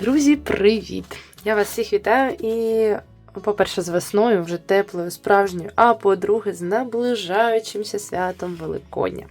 Друзі, привіт! Я вас всіх вітаю і, по-перше, з весною, вже теплою, справжньою, а по-друге, з наближаючимся святом Великодня.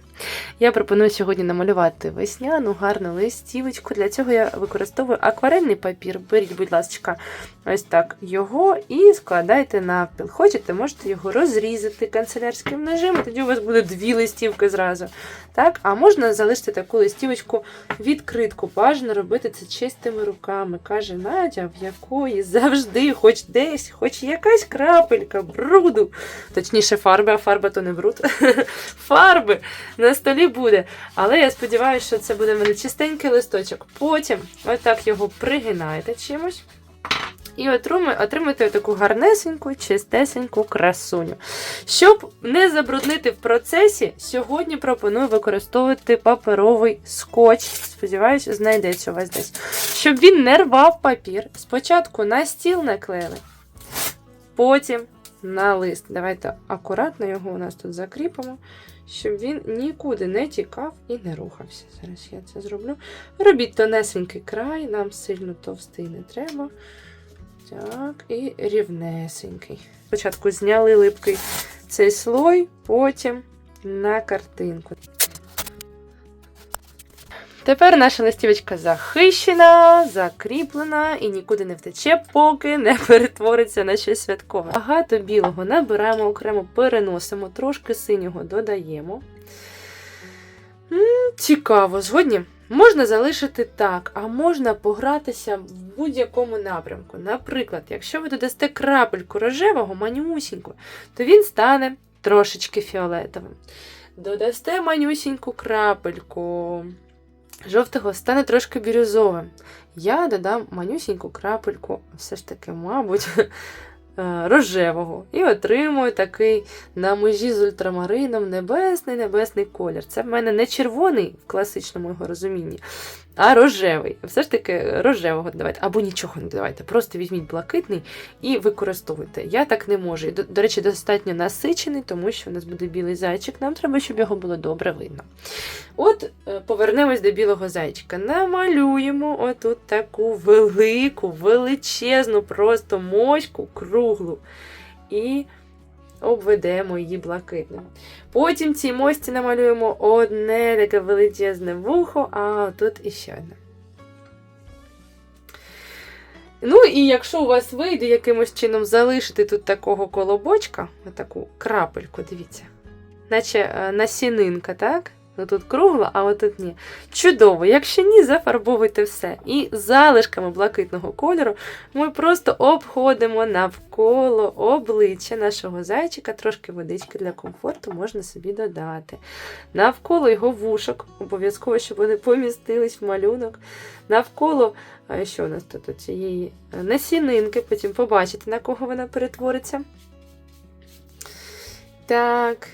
Я пропоную сьогодні намалювати весняну гарну листівочку. Для цього я використовую акварельний папір. Беріть, будь ласка, ось так його і складайте навпіл. Хочете, можете його розрізати канцелярським ножем, тоді у вас буде дві листівки зразу. Так? А можна залишити таку листівочку відкритку. Бажано робити це чистими руками, каже Надя, в якої завжди, хоч десь, хоч якась крапелька бруду, точніше, фарби, а фарба то не бруд. Фарби на столі буде. Але я сподіваюся, що це буде в мене чистенький листочок. Потім отак його пригинаєте чимось. І отримаєте таку гарнесеньку, чистесеньку красуню. Щоб не забруднити в процесі, сьогодні пропоную використовувати паперовий скотч. Сподіваюсь, знайдеться у вас десь. Щоб він не рвав папір. Спочатку на стіл наклеїли, потім на лист. Давайте акуратно його у нас тут закріпимо, щоб він нікуди не тікав і не рухався. Зараз я це зроблю. Робіть тонесенький край, нам сильно товстий не треба. Так, і рівнесенький. Спочатку зняли липкий цей слой, потім на картинку. Тепер наша листівочка захищена, закріплена і нікуди не втече, поки не перетвориться на щось святкове. Багато білого набираємо окремо, переносимо, трошки синього додаємо. М, цікаво, згодні. Можна залишити так, а можна погратися в будь-якому напрямку. Наприклад, якщо ви додасте крапельку рожевого, манюсіньку, то він стане трошечки фіолетовим. Додасте манюсіньку крапельку жовтого, стане трошки бірюзовим. Я додам манюсіньку крапельку, все ж таки, мабуть, е, рожевого. І отримую такий на межі з ультрамарином небесний небесний колір. Це в мене не червоний в класичному його розумінні, а рожевий. Все ж таки рожевого додавайте. Або нічого не додавайте. Просто візьміть блакитний і використовуйте. Я так не можу. До, до речі, достатньо насичений, тому що у нас буде білий зайчик. Нам треба, щоб його було добре видно. От е, повернемось до білого зайчика. Намалюємо отут таку велику, величезну, просто мочку круглу. І обведемо її блакитним. Потім цій мості намалюємо одне таке величезне вухо, а тут іще одне. Ну, і якщо у вас вийде якимось чином залишити тут такого колобочка, таку крапельку, дивіться, наче е, насінинка, так? Ну тут кругла, а отут ні. Чудово! Якщо ні, зафарбовуйте все. І залишками блакитного кольору ми просто обходимо навколо обличчя нашого зайчика, трошки водички для комфорту можна собі додати. Навколо його вушок, обов'язково, щоб вони помістились в малюнок. Навколо, що у нас тут цієї е, насінинки, потім побачите, на кого вона перетвориться. Так.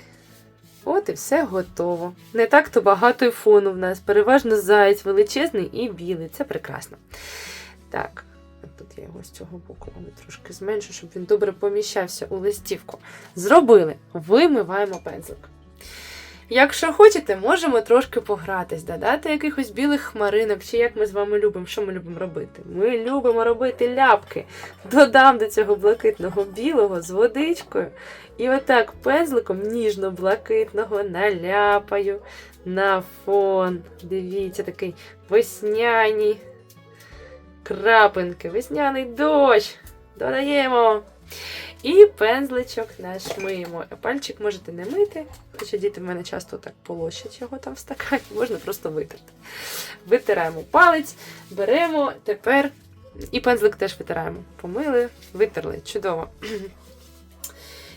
От і все готово. Не так-то багато і фону в нас. Переважно заяць величезний і білий. Це прекрасно. Так, тут я його з цього боку трошки зменшу, щоб він добре поміщався у листівку. Зробили. Вимиваємо пензлик. Якщо хочете, можемо трошки погратись, додати якихось білих хмаринок, чи як ми з вами любимо, що ми любимо робити? Ми любимо робити ляпки. Додам до цього блакитного білого з водичкою. І отак пензликом ніжно-блакитного наляпаю на фон. Дивіться, такий весняні крапинки, весняний дощ. Додаємо. І пензличок наш миємо. Пальчик можете не мити, хоча діти в мене часто так полощать його там в стакані, можна просто витерти. Витираємо палець, беремо тепер. І пензлик теж витираємо. Помили, витерли. Чудово.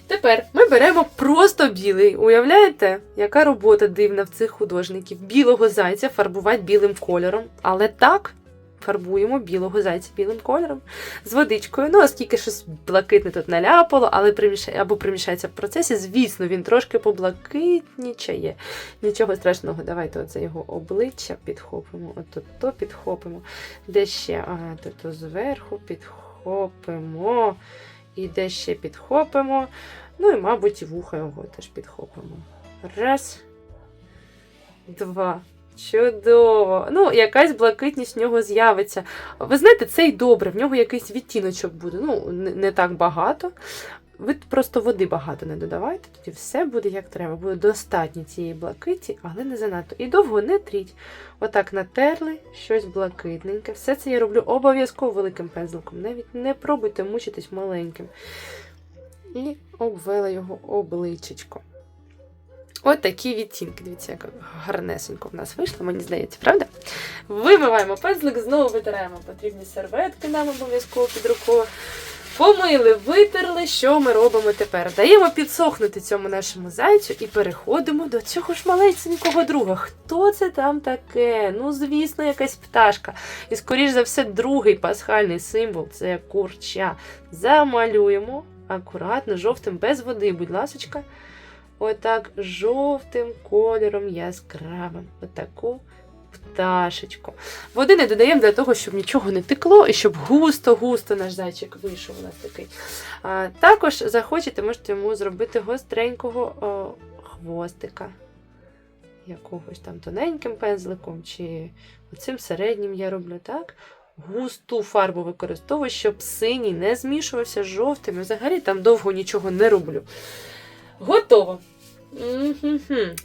Тепер ми беремо просто білий. Уявляєте, яка робота дивна в цих художників? Білого зайця фарбувати білим кольором. Але так фарбуємо білого зайця білим кольором з водичкою. Ну, оскільки щось блакитне тут наляпало, але примішає, або примішається в процесі, звісно, він трошки поблакитнічає. Нічого страшного, давайте оце його обличчя підхопимо, от то підхопимо. Де ще? Ага, тут зверху підхопимо. І де ще підхопимо. Ну і, мабуть, вуха його теж підхопимо. Раз, два. Чудово. Ну, якась блакитність в нього з'явиться. Ви знаєте, це й добре, в нього якийсь відтіночок буде. Ну, не, так багато. Ви просто води багато не додавайте, тоді все буде як треба. Буде достатньо цієї блакиті, але не занадто. І довго не тріть. Отак натерли щось блакитненьке. Все це я роблю обов'язково великим пензликом. Навіть не пробуйте мучитись маленьким. І обвела його обличчячко. От такі відтінки. Дивіться, як гарнесенько в нас вийшло, мені здається, правда? Вимиваємо пензлик, знову витираємо потрібні серветки нам обов'язково під рукою. Помили, витерли, що ми робимо тепер? Даємо підсохнути цьому нашому зайцю і переходимо до цього ж маленького друга. Хто це там таке? Ну, звісно, якась пташка. І, скоріш за все, другий пасхальний символ це курча. Замалюємо акуратно, жовтим, без води, будь ласочка. Отак жовтим кольором яскравим. Отаку пташечку. Води не додаємо для того, щоб нічого не текло і щоб густо-густо наш зайчик вийшов у нас такий. А, також захочете, можете йому зробити гостренького о, хвостика. Якогось там тоненьким пензликом, чи оцим середнім я роблю так. Густу фарбу використовую, щоб синій не змішувався з жовтим. Взагалі там довго нічого не роблю. Готово.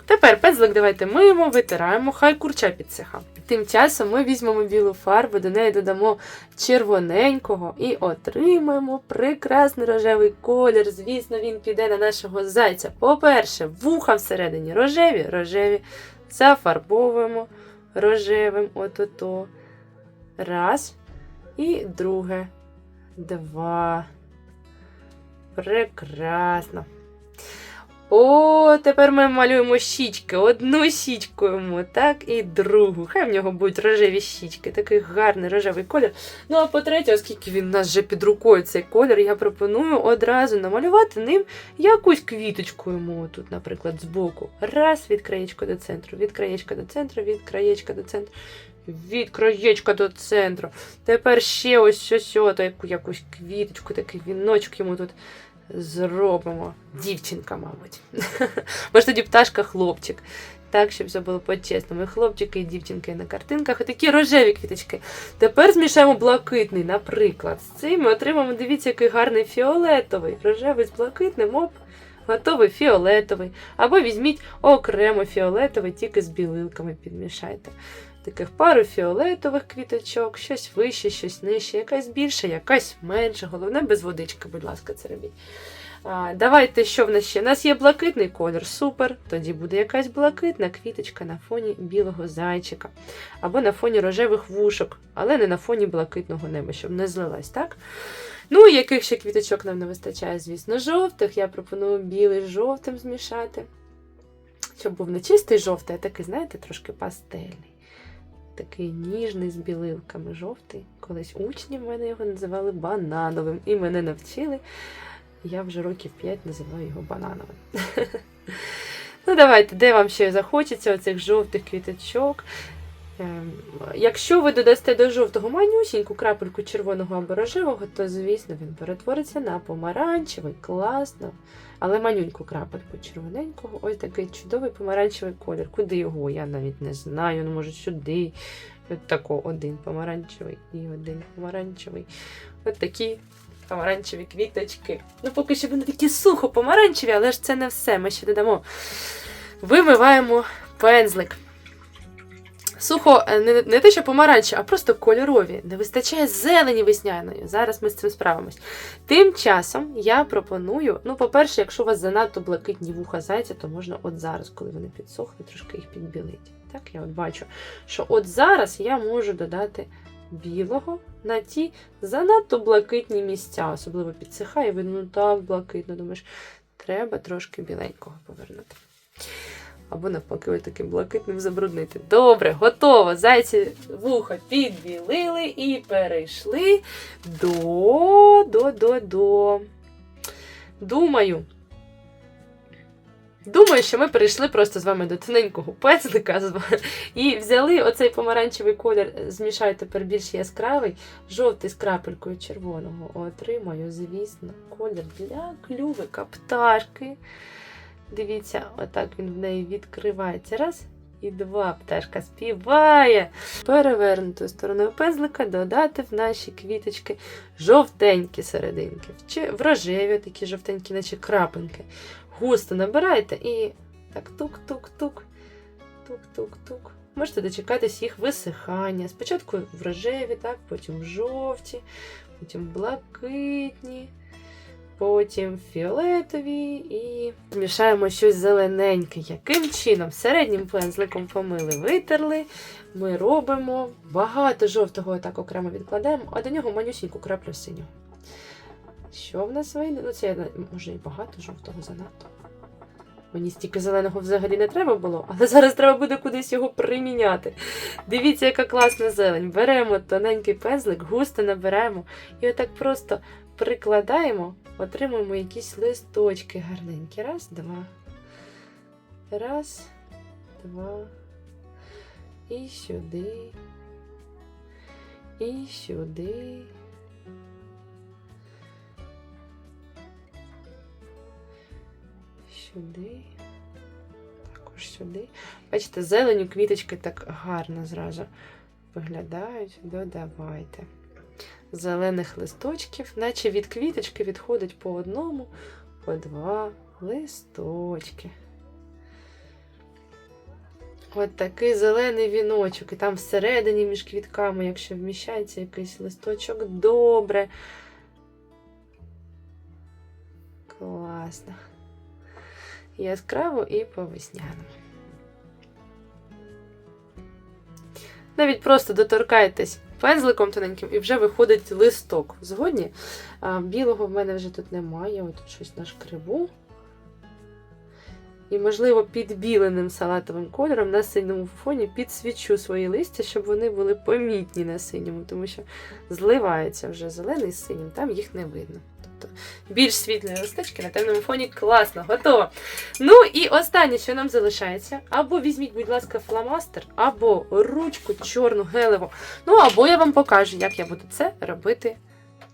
Тепер пензлик давайте миємо, витираємо, хай курча підсиха. Тим часом ми візьмемо білу фарбу, до неї додамо червоненького і отримаємо прекрасний рожевий колір. Звісно, він піде на нашого зайця. По-перше, вуха всередині рожеві, рожеві. Зафарбовуємо рожевим от-ото. Раз. І друге. Два. Прекрасно. О, тепер ми малюємо щічки. Одну щічку йому, так, і другу. Хай в нього будуть рожеві щічки, такий гарний рожевий колір. Ну, а по-третє, оскільки він у нас вже під рукою цей колір, я пропоную одразу намалювати ним якусь квіточку йому тут, наприклад, збоку. Раз, від краєчка до центру, від краєчка до центру, від краєчка до центру. Від краєчка до центру. Тепер ще ось ось ось таку якусь квіточку, такий віночок йому тут зробимо. Дівчинка, мабуть. Може тоді пташка хлопчик. Так, щоб все було по-чесному. І хлопчики, і дівчинки на картинках, і такі рожеві квіточки. Тепер змішаємо блакитний, наприклад. З цим ми отримаємо, дивіться, який гарний фіолетовий. Рожевий з блакитним, оп, готовий фіолетовий. Або візьміть окремо фіолетовий, тільки з білилками підмішайте. Таких пару фіолетових квіточок, щось вище, щось нижче, якась більша, якась менша. Головне, без водички, будь ласка, це робіть. А, давайте, що в нас ще? У нас є блакитний колір, супер. Тоді буде якась блакитна квіточка на фоні білого зайчика. Або на фоні рожевих вушок, але не на фоні блакитного неба, щоб не злилась, так? Ну, яких ще квіточок нам не вистачає, звісно, жовтих. Я пропоную білий з жовтим змішати. Щоб був не чистий жовтий, а такий, знаєте, трошки пастельний. Такий ніжний з білилками жовтий. Колись учні в мене його називали банановим. І мене навчили. Я вже років 5 називаю його банановим. Ну, давайте, де вам ще захочеться оцих жовтих квіточок. Ем, Якщо ви додасте до жовтого манюсіньку крапельку червоного або рожевого, то, звісно, він перетвориться на помаранчевий, класно. Але манюньку крапельку червоненького, ось такий чудовий помаранчевий колір. Куди його? Я навіть не знаю. Ну, може, сюди. От тако один помаранчевий і один помаранчевий. От такі помаранчеві квіточки. Ну, поки що вони такі сухо помаранчеві, але ж це не все. Ми ще додамо. Вимиваємо пензлик. Сухо, е, не, не те, що помаранчеві, а просто кольорові. Не вистачає зелені весняної. Зараз ми з цим справимось. Тим часом я пропоную, ну, по-перше, якщо у вас занадто блакитні вуха зайця, то можна от зараз, коли вони підсохнуть, трошки їх підбілити. Так, я от бачу, що от зараз я можу додати білого на ті занадто блакитні місця, особливо підсихає, видно, ну так блакитно. Думаєш, треба трошки біленького повернути. Або навпаки, ось таким блакитним забруднити. Добре, готово. Зайці вуха підбілили і перейшли до, до, до, до. Думаю. Думаю, що ми перейшли просто з вами до тоненького пензлика і взяли оцей помаранчевий колір, змішаю тепер більш яскравий, жовтий з крапелькою червоного. Отримаю, звісно, колір для клювика пташки. Дивіться, отак він в неї відкривається. Раз. І два пташка співає. Перевернутою стороною пензлика додати в наші квіточки жовтенькі серединки. Чи в рожеві такі жовтенькі, наче крапинки. Густо набирайте і так тук-тук-тук, тук-тук-тук. Можете дочекатись їх висихання. Спочатку в рожеві, так, потім в жовті, потім блакитні, потім фіолетові і змішаємо щось зелененьке. Яким чином? Середнім пензликом помили, витерли. Ми робимо багато жовтого так окремо відкладаємо, а до нього манюсіньку краплю синього. Що в нас вийде? Ну, це може і багато жовтого занадто. Мені стільки зеленого взагалі не треба було, але зараз треба буде кудись його приміняти. Дивіться, яка класна зелень. Беремо тоненький пензлик, густо набираємо і отак просто прикладаємо, отримуємо якісь листочки гарненькі. Раз, два. Раз, два. І сюди. І сюди. Сюди. Також сюди. Бачите, зеленю квіточки так гарно зразу виглядають. Додавайте. Зелених листочків, наче від квіточки відходить по одному, по два листочки. От такий зелений віночок. І там всередині між квітками, якщо вміщається якийсь листочок, добре. Класно. Яскраво і по. Навіть просто доторкайтесь пензликом тоненьким і вже виходить листок. Згодні? А, білого в мене вже тут немає, ось тут щось на шкребу. І, можливо, підбіленим салатовим кольором на синьому фоні підсвічу свої листя, щоб вони були помітні на синьому, тому що зливається вже зелений з синім, там їх не видно. Більш світлі листочки на темному фоні класно, готово. Ну і останнє, що нам залишається, або візьміть, будь ласка, фломастер, або ручку чорну гелеву. Ну, або я вам покажу, як я буду це робити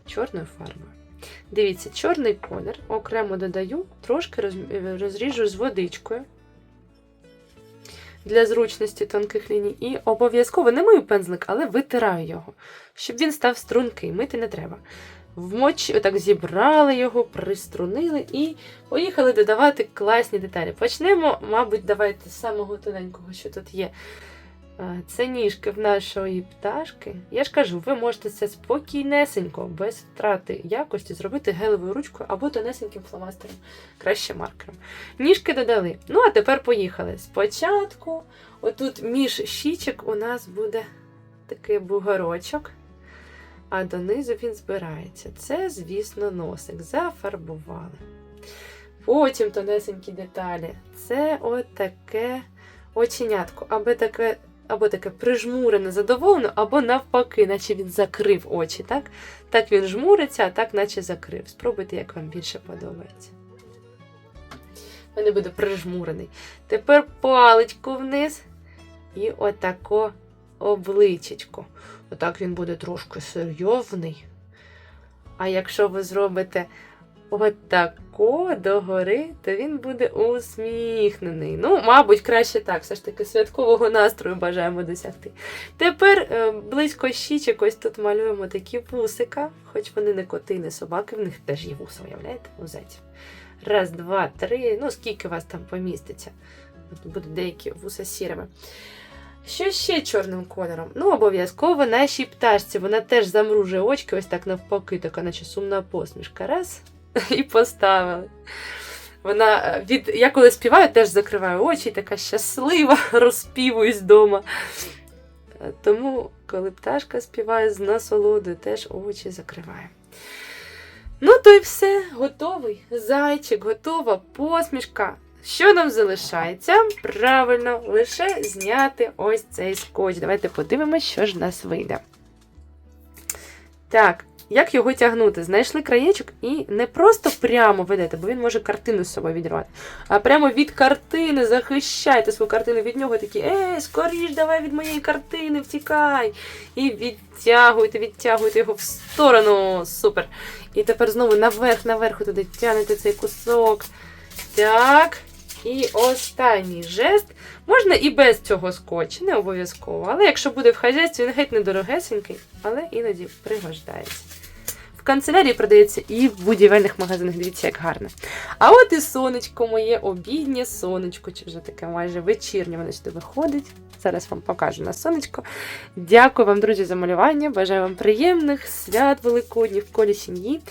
чорною фарбою. Дивіться, чорний колір окремо додаю, трошки розріжу з водичкою для зручності тонких ліній. І обов'язково не мию пензлик, але витираю його, щоб він став стрункий, мити не треба. Вмоч, отак зібрали його, приструнили і поїхали додавати класні деталі. Почнемо, мабуть, давайте з самого тоненького, що тут є. Це ніжки в нашої пташки. Я ж кажу, ви можете це спокійнесенько, без втрати якості, зробити гелевою ручкою або тонесеньким фломастером, краще маркером. Ніжки додали. Ну, а тепер поїхали. Спочатку, отут між щічок у нас буде такий бугорочок, а донизу він збирається. Це, звісно, носик. Зафарбували. Потім тонесенькі деталі. Це отаке оченятко, або таке, або таке прижмурене, задоволено, або навпаки, наче він закрив очі. Так Так він жмуриться, а так наче закрив. Спробуйте, як вам більше подобається. У мене буде прижмурений. Тепер паличку вниз і отако обличечко. Отак він буде трошки серйозний. А якщо ви зробите отако догори, то він буде усміхнений. Ну, мабуть, краще так, все ж таки святкового настрою бажаємо досягти. Тепер е, близько щічок ось тут малюємо такі вусика, хоч вони не коти, не собаки, в них теж є вуса, уявляєте, у зайців. Раз, два, три. Ну, скільки вас там поміститься. Будуть деякі вуса сірими. Що ще чорним кольором? Ну, обов'язково нашій пташці. Вона теж замружує очки, ось так навпаки, така, наче сумна посмішка. Раз. І поставили. Вона е, від. Я коли співаю, теж закриваю очі, така щаслива, розпівуюсь вдома. Е, Тому, коли пташка співає з насолодою, теж очі закриває. Ну, то й все, готовий. Зайчик, готова посмішка. Що нам залишається? Правильно, лише зняти ось цей скотч. Давайте подивимось, що ж в нас вийде. Так, як його тягнути? Знайшли краєчок і не просто прямо ведете, бо він може картину з собою відірвати, а прямо від картини захищайте свою картину від нього такі, ей, скоріш, давай від моєї картини, втікай. І відтягуйте, відтягуйте його в сторону. Супер. І тепер знову наверх, наверх туди тягнете цей кусок. Так. І останній жест. Можна і без цього скотчу, не обов'язково. Але якщо буде в хазяйстві, він геть недорогесенький, але іноді пригождається. В канцелярії продається і в будівельних магазинах. Дивіться, як гарно. А от і сонечко моє, обіднє сонечко, чи вже таке майже вечірнє воно сюди виходить. Зараз вам покажу на сонечко. Дякую вам, друзі, за малювання. Бажаю вам приємних свят великодніх в колі сім'ї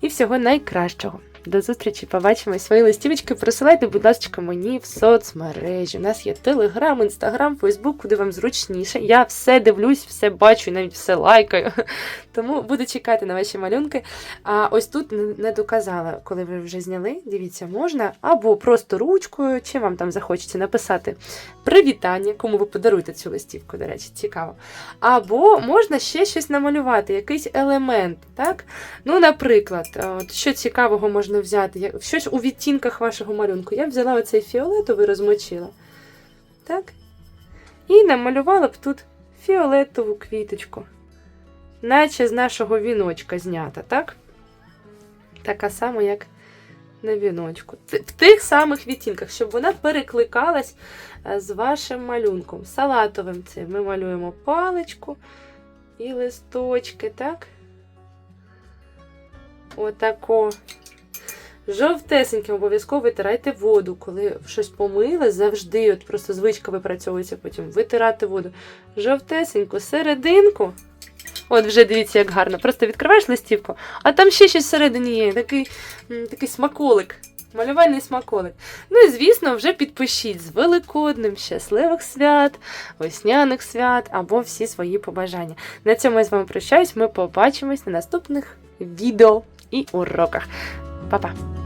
і всього найкращого. До зустрічі, побачимось. Свої листівочки присилайте, будь ласка, мені в соцмережі. У нас є Телеграм, Інстаграм, Фейсбук, куди вам зручніше. Я все дивлюсь, все бачу, навіть все лайкаю. Тому буду чекати на ваші малюнки. А ось тут не- доказала, коли ви вже зняли. Дивіться, можна або просто ручкою, чи вам там захочеться написати привітання, кому ви подаруєте цю листівку, до речі, цікаво. Або можна ще щось намалювати, якийсь елемент, так? Ну, наприклад, от що цікавого можна взяти, щось у відтінках вашого малюнку. Я б взяла оцей фіолетовий, розмочила. Так? І намалювала б тут фіолетову квіточку. Наче з нашого віночка знята, так? Така сама, як на віночку. В тих самих відтінках, щоб вона перекликалась е, з вашим малюнком. Салатовим цим ми малюємо паличку і листочки, так? Отако. Жовтесеньким обов'язково витирайте воду, коли щось помили, завжди, от просто звичка випрацьовується потім витирати воду. Жовтесеньку, серединку. От вже дивіться, як гарно. Просто відкриваєш листівку, а там ще щось всередині є. Такий, такий смаколик. Малювальний смаколик. Ну і звісно, вже підпишіть з Великодним, щасливих свят, весняних свят або всі свої побажання. На цьому я з вами прощаюсь. Ми побачимось на наступних відео і уроках. Па-па!